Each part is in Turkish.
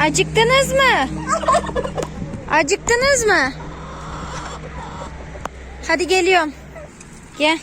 Acıktınız mı? Acıktınız mı? Hadi geliyorum. Gel.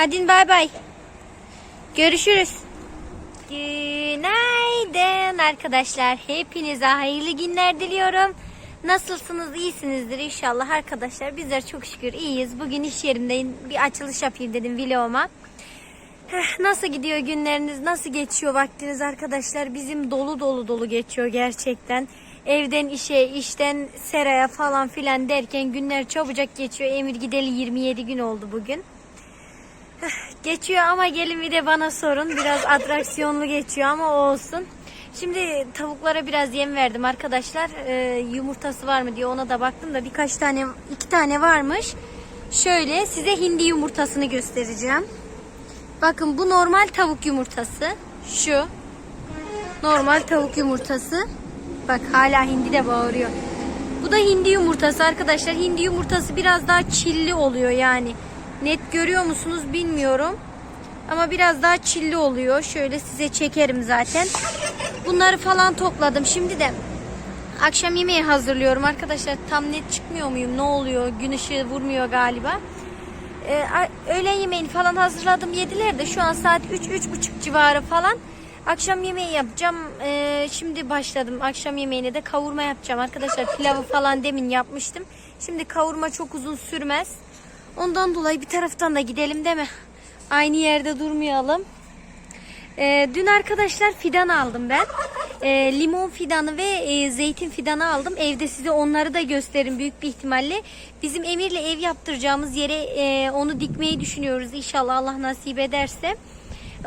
Hadi bay bay. Görüşürüz. Günaydın arkadaşlar. Hepinize hayırlı günler diliyorum. Nasılsınız? İyisinizdir inşallah arkadaşlar. Bizler çok şükür iyiyiz. Bugün iş yerimdeyim. Bir açılış yapayım dedim vloguma. Nasıl gidiyor günleriniz? Nasıl geçiyor vaktiniz arkadaşlar? Bizim dolu dolu dolu geçiyor gerçekten. Evden işe, işten seraya falan filan derken günler çabucak geçiyor. Emir gideli 27 gün oldu bugün. Geçiyor ama gelin bir de bana sorun. Biraz atraksiyonlu geçiyor ama olsun. Şimdi tavuklara biraz yem verdim arkadaşlar. Ee, yumurtası var mı diye ona da baktım da birkaç tane, iki tane varmış. Şöyle size hindi yumurtasını göstereceğim. Bakın bu normal tavuk yumurtası. Şu. Normal tavuk yumurtası. Bak hala hindi de bağırıyor. Bu da hindi yumurtası arkadaşlar. Hindi yumurtası biraz daha çilli oluyor yani. Net görüyor musunuz bilmiyorum. Ama biraz daha çilli oluyor. Şöyle size çekerim zaten. Bunları falan topladım. Şimdi de akşam yemeği hazırlıyorum arkadaşlar. Tam net çıkmıyor muyum? Ne oluyor? Gün ışığı vurmuyor galiba. Ee, öğlen yemeğini falan hazırladım. Yediler de şu an saat 3-3.30 civarı falan. Akşam yemeği yapacağım. Ee, şimdi başladım. Akşam yemeğine de kavurma yapacağım arkadaşlar. Pilavı falan demin yapmıştım. Şimdi kavurma çok uzun sürmez. Ondan dolayı bir taraftan da gidelim değil mi? Aynı yerde durmayalım. Ee, dün arkadaşlar fidan aldım ben. Ee, limon fidanı ve e, zeytin fidanı aldım. Evde size onları da gösteririm büyük bir ihtimalle. Bizim Emir'le ev yaptıracağımız yere e, onu dikmeyi düşünüyoruz inşallah Allah nasip ederse.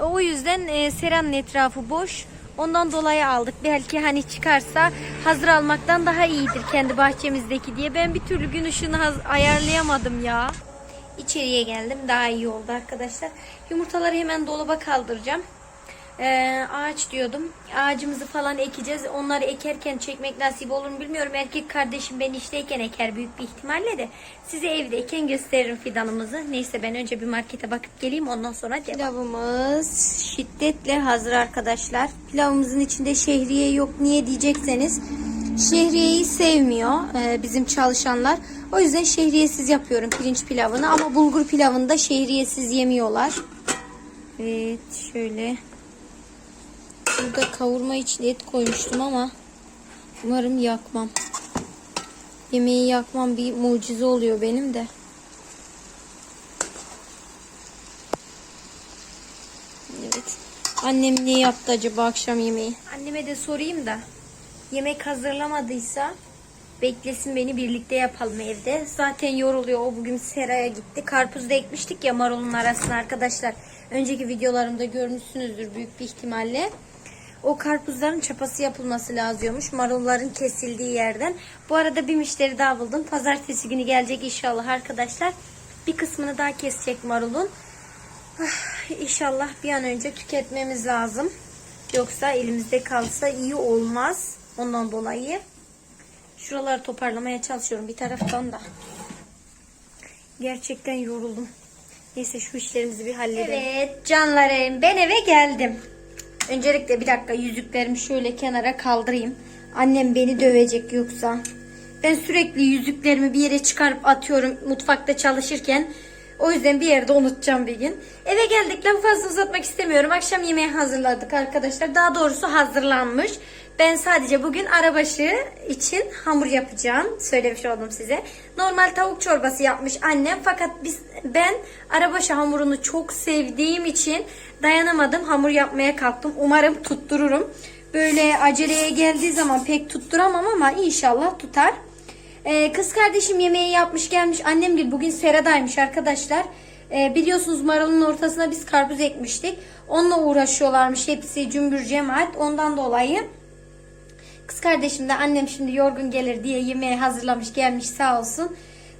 O yüzden e, seranın etrafı boş. Ondan dolayı aldık. Belki hani çıkarsa hazır almaktan daha iyidir kendi bahçemizdeki diye. Ben bir türlü gün ışığını ayarlayamadım ya. İçeriye geldim. Daha iyi oldu arkadaşlar. Yumurtaları hemen dolaba kaldıracağım. Ee, ağaç diyordum. Ağacımızı falan ekeceğiz. Onları ekerken çekmek nasip olur mu bilmiyorum. Erkek kardeşim ben işteyken eker büyük bir ihtimalle de. Size evdeyken gösteririm fidanımızı. Neyse ben önce bir markete bakıp geleyim ondan sonra devam. Pilavımız şiddetle hazır arkadaşlar. Pilavımızın içinde şehriye yok. Niye diyecekseniz şehriyeyi sevmiyor e, bizim çalışanlar. O yüzden şehriyesiz yapıyorum pirinç pilavını ama bulgur pilavını da şehriyesiz yemiyorlar. Evet şöyle. Burada kavurma için et koymuştum ama umarım yakmam. Yemeği yakmam bir mucize oluyor benim de. Evet. Annem ne yaptı acaba akşam yemeği? Anneme de sorayım da. Yemek hazırlamadıysa beklesin beni birlikte yapalım evde. Zaten yoruluyor. O bugün seraya gitti. Karpuz da ekmiştik ya marulun arasına arkadaşlar. Önceki videolarımda görmüşsünüzdür büyük bir ihtimalle. O karpuzların çapası yapılması lazıyormuş. Marulların kesildiği yerden. Bu arada bir müşteri daha buldum. Pazartesi günü gelecek inşallah arkadaşlar. Bir kısmını daha kesecek marulun. Ah, İnşallah bir an önce tüketmemiz lazım. Yoksa elimizde kalsa iyi olmaz. Ondan dolayı şuraları toparlamaya çalışıyorum bir taraftan da. Gerçekten yoruldum. Neyse şu işlerimizi bir halledelim. Evet canlarım ben eve geldim. Öncelikle bir dakika yüzüklerimi şöyle kenara kaldırayım. Annem beni dövecek yoksa. Ben sürekli yüzüklerimi bir yere çıkarıp atıyorum mutfakta çalışırken. O yüzden bir yerde unutacağım bir gün. Eve geldik lafı fazla uzatmak istemiyorum. Akşam yemeği hazırladık arkadaşlar. Daha doğrusu hazırlanmış. Ben sadece bugün arabaşı için hamur yapacağım. Söylemiş oldum size. Normal tavuk çorbası yapmış annem. Fakat biz ben arabaşı hamurunu çok sevdiğim için dayanamadım. Hamur yapmaya kalktım. Umarım tuttururum. böyle aceleye geldiği zaman pek tutturamam ama inşallah tutar. Ee, kız kardeşim yemeği yapmış gelmiş. Annem gibi bugün seradaymış arkadaşlar. Ee, biliyorsunuz marulun ortasına biz karpuz ekmiştik. Onunla uğraşıyorlarmış hepsi cümbür cemaat. Ondan dolayı kız kardeşim de annem şimdi yorgun gelir diye yemeği hazırlamış gelmiş sağ olsun.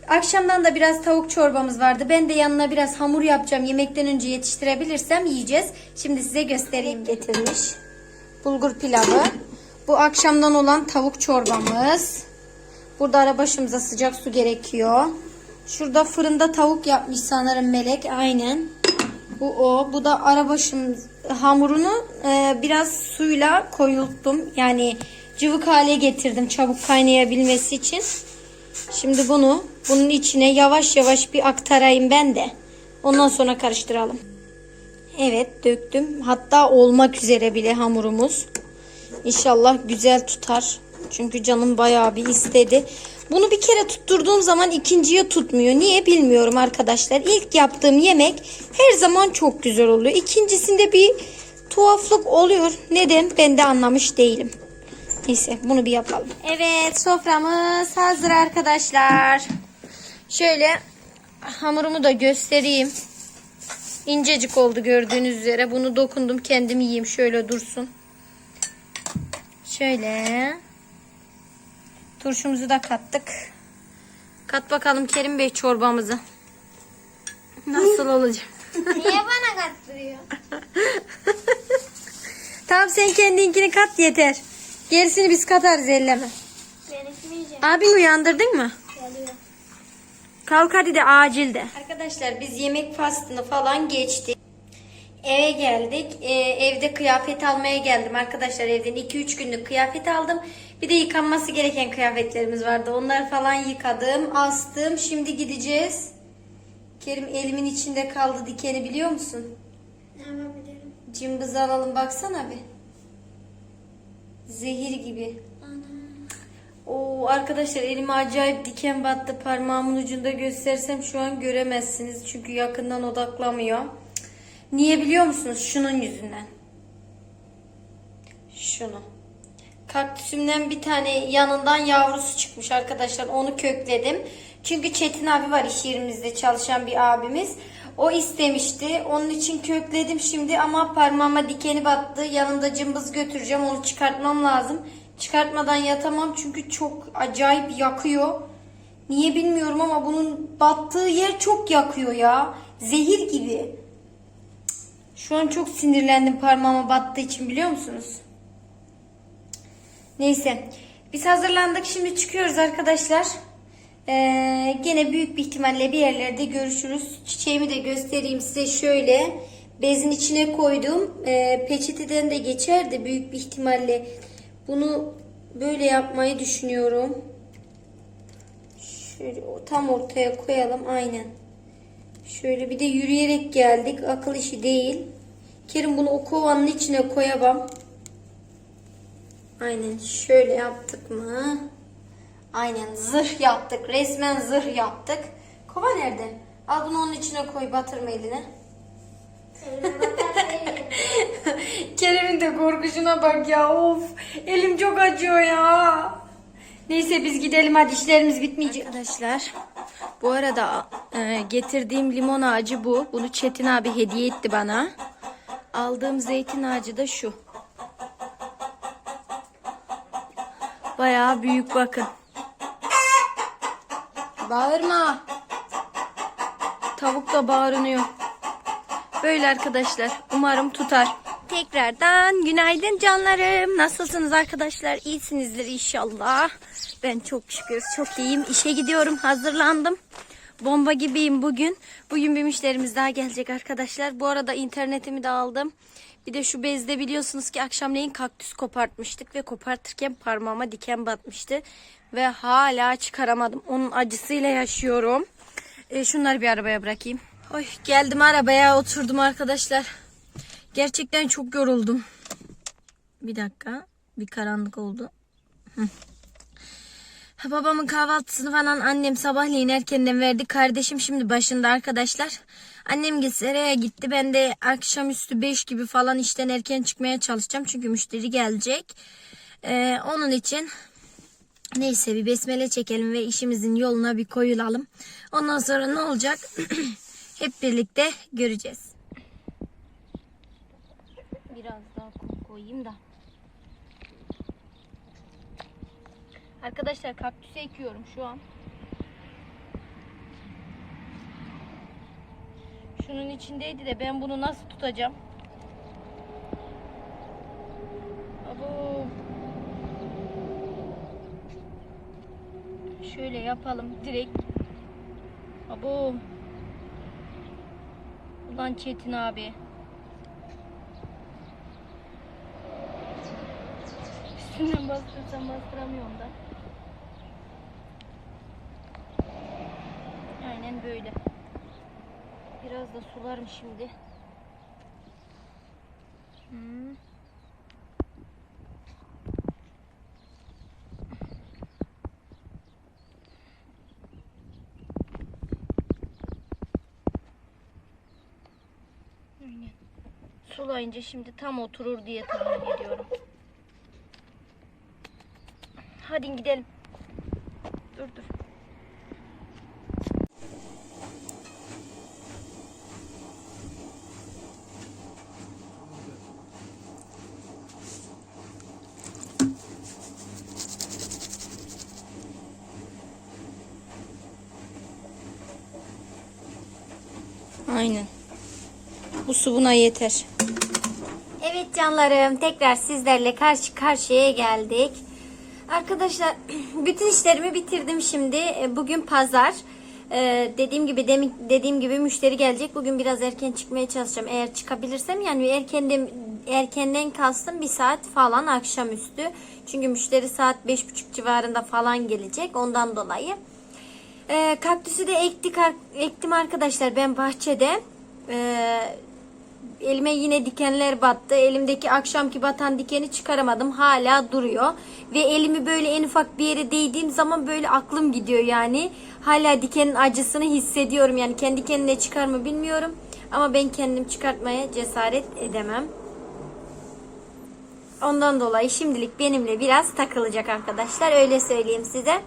Akşamdan da biraz tavuk çorbamız vardı. Ben de yanına biraz hamur yapacağım. Yemekten önce yetiştirebilirsem yiyeceğiz. Şimdi size göstereyim getirmiş. Bulgur pilavı. Bu akşamdan olan tavuk çorbamız. Burada ara başımıza sıcak su gerekiyor. Şurada fırında tavuk yapmış sanırım Melek. Aynen. Bu o. Bu da arabaşım hamurunu e, biraz suyla koyulttum. Yani cıvık hale getirdim çabuk kaynayabilmesi için. Şimdi bunu bunun içine yavaş yavaş bir aktarayım ben de. Ondan sonra karıştıralım. Evet döktüm. Hatta olmak üzere bile hamurumuz. İnşallah güzel tutar. Çünkü canım bayağı bir istedi. Bunu bir kere tutturduğum zaman ikinciye tutmuyor. Niye bilmiyorum arkadaşlar. İlk yaptığım yemek her zaman çok güzel oluyor. İkincisinde bir tuhaflık oluyor. Neden? Ben de anlamış değilim. Neyse bunu bir yapalım. Evet soframız hazır arkadaşlar. Şöyle hamurumu da göstereyim. İncecik oldu gördüğünüz üzere. Bunu dokundum kendim yiyeyim şöyle dursun. Şöyle. Turşumuzu da kattık. Kat bakalım Kerim Bey çorbamızı. Nasıl olacak? Niye bana kattırıyor? tamam sen kendinkini kat yeter. Gerisini biz katarız elleme. Ben içmeyeceğim. Abin uyandırdın mı? Geliyor. Kalk hadi de acil de. Arkadaşlar biz yemek faslını falan geçtik. Eve geldik. Ee, evde kıyafet almaya geldim arkadaşlar. Evden 2-3 günlük kıyafet aldım. Bir de yıkanması gereken kıyafetlerimiz vardı. Onları falan yıkadım, astım. Şimdi gideceğiz. Kerim elimin içinde kaldı dikeni biliyor musun? Hemen bilirim. Cımbız alalım baksana bir. Zehir gibi. Oo arkadaşlar elime acayip diken battı. Parmağımın ucunda göstersem şu an göremezsiniz. Çünkü yakından odaklamıyor. Niye biliyor musunuz? Şunun yüzünden. Şunu. Kaktüsümden bir tane yanından yavrusu çıkmış arkadaşlar. Onu kökledim. Çünkü Çetin abi var iş yerimizde çalışan bir abimiz. O istemişti. Onun için kökledim şimdi ama parmağıma dikeni battı. Yanımda cımbız götüreceğim. Onu çıkartmam lazım. Çıkartmadan yatamam çünkü çok acayip yakıyor. Niye bilmiyorum ama bunun battığı yer çok yakıyor ya. Zehir gibi. Şu an çok sinirlendim parmağıma battığı için biliyor musunuz? Neyse. Biz hazırlandık. Şimdi çıkıyoruz arkadaşlar. Ee, gene büyük bir ihtimalle bir yerlerde görüşürüz. Çiçeğimi de göstereyim size şöyle. Bezin içine koydum. Ee, peçeteden de geçer de büyük bir ihtimalle bunu böyle yapmayı düşünüyorum. Şöyle tam ortaya koyalım. Aynen. Şöyle bir de yürüyerek geldik. Akıl işi değil. Kerim bunu o kovanın içine koyamam. Aynen şöyle yaptık mı? Aynen zırh yaptık. Resmen zırh yaptık. Kova nerede? Al bunu onun içine koy batırma eline. Kerem'in de korkuşuna bak ya of. Elim çok acıyor ya. Neyse biz gidelim hadi işlerimiz bitmeyecek. Arkadaşlar bu arada e, getirdiğim limon ağacı bu. Bunu Çetin abi hediye etti bana. Aldığım zeytin ağacı da şu. Bayağı büyük bakın. Bağırma. Tavuk da bağırınıyor. Böyle arkadaşlar. Umarım tutar. Tekrardan günaydın canlarım. Nasılsınız arkadaşlar? İyisinizdir inşallah. Ben çok şükür çok iyiyim. İşe gidiyorum. Hazırlandım. Bomba gibiyim bugün. Bugün bir müşterimiz daha gelecek arkadaşlar. Bu arada internetimi de aldım. Bir de şu bezde biliyorsunuz ki akşamleyin kaktüs kopartmıştık ve kopartırken parmağıma diken batmıştı. Ve hala çıkaramadım. Onun acısıyla yaşıyorum. E, şunları bir arabaya bırakayım. Oy, geldim arabaya oturdum arkadaşlar. Gerçekten çok yoruldum. Bir dakika. Bir karanlık oldu. Hı. Babamın kahvaltısını falan annem sabahleyin erkenden verdi. Kardeşim şimdi başında arkadaşlar. Annem seraya gitti. Ben de akşamüstü 5 gibi falan işten erken çıkmaya çalışacağım. Çünkü müşteri gelecek. Ee, onun için neyse bir besmele çekelim ve işimizin yoluna bir koyulalım. Ondan sonra ne olacak? Hep birlikte göreceğiz. Biraz daha kum koyayım da. Arkadaşlar kaktüs ekiyorum şu an. Şunun içindeydi de ben bunu nasıl tutacağım? Abo. Şöyle yapalım direkt. Abo. Ulan Çetin abi. Üstünden bastırsam bastıramıyorum da. Aynen böyle. Biraz da sularım şimdi. Hmm. Sulayınca şimdi tam oturur diye tahmin ediyorum. Hadi gidelim. Dur dur. Aynen. Bu su buna yeter. Canlarım tekrar sizlerle karşı karşıya geldik. Arkadaşlar bütün işlerimi bitirdim şimdi. E, Bugün pazar. Ee, dediğim gibi demin dediğim gibi müşteri gelecek. Bugün biraz erken çıkmaya çalışacağım. Eğer çıkabilirsem yani erkenden erkenden kastım bir saat falan akşamüstü. Çünkü müşteri saat beş buçuk civarında falan gelecek. Ondan dolayı. Ee, kaktüsü de ektik, ektim arkadaşlar ben bahçede. Ee, elime yine dikenler battı. Elimdeki akşamki batan dikeni çıkaramadım. Hala duruyor. Ve elimi böyle en ufak bir yere değdiğim zaman böyle aklım gidiyor yani. Hala dikenin acısını hissediyorum. Yani kendi kendine çıkar mı bilmiyorum. Ama ben kendim çıkartmaya cesaret edemem. Ondan dolayı şimdilik benimle biraz takılacak arkadaşlar. Öyle söyleyeyim size.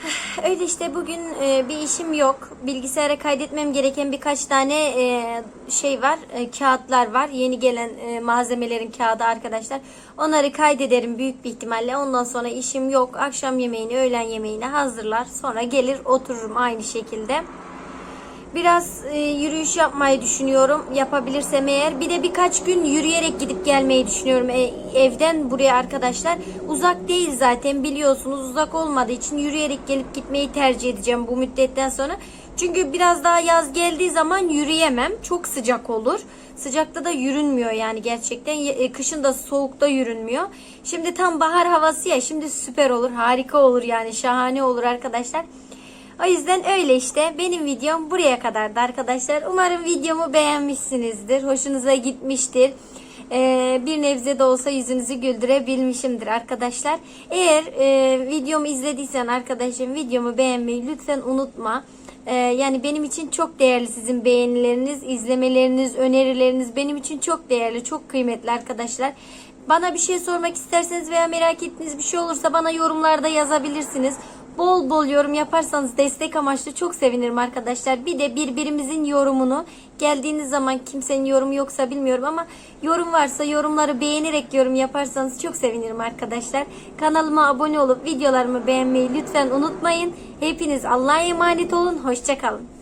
Öyle işte bugün e, bir işim yok. Bilgisayara kaydetmem gereken birkaç tane e, şey var. E, kağıtlar var. Yeni gelen e, malzemelerin kağıdı arkadaşlar. Onları kaydederim büyük bir ihtimalle. Ondan sonra işim yok. Akşam yemeğini, öğlen yemeğini hazırlar. Sonra gelir otururum aynı şekilde. Biraz e, yürüyüş yapmayı düşünüyorum. Yapabilirsem eğer. Bir de birkaç gün yürüyerek gidip gelmeyi düşünüyorum e, evden buraya arkadaşlar. Uzak değil zaten biliyorsunuz. Uzak olmadığı için yürüyerek gelip gitmeyi tercih edeceğim bu müddetten sonra. Çünkü biraz daha yaz geldiği zaman yürüyemem. Çok sıcak olur. Sıcakta da yürünmüyor yani gerçekten. E, Kışın da soğukta yürünmüyor. Şimdi tam bahar havası ya. Şimdi süper olur. Harika olur yani. Şahane olur arkadaşlar. O yüzden öyle işte. Benim videom buraya kadardı arkadaşlar. Umarım videomu beğenmişsinizdir. Hoşunuza gitmiştir. Ee, bir nebze de olsa yüzünüzü güldürebilmişimdir arkadaşlar. Eğer e, videomu izlediysen arkadaşım videomu beğenmeyi lütfen unutma. Ee, yani benim için çok değerli sizin beğenileriniz, izlemeleriniz, önerileriniz benim için çok değerli, çok kıymetli arkadaşlar. Bana bir şey sormak isterseniz veya merak ettiğiniz bir şey olursa bana yorumlarda yazabilirsiniz. Bol bol yorum yaparsanız destek amaçlı çok sevinirim arkadaşlar. Bir de birbirimizin yorumunu geldiğiniz zaman kimsenin yorumu yoksa bilmiyorum ama yorum varsa yorumları beğenerek yorum yaparsanız çok sevinirim arkadaşlar. Kanalıma abone olup videolarımı beğenmeyi lütfen unutmayın. Hepiniz Allah'a emanet olun. Hoşçakalın.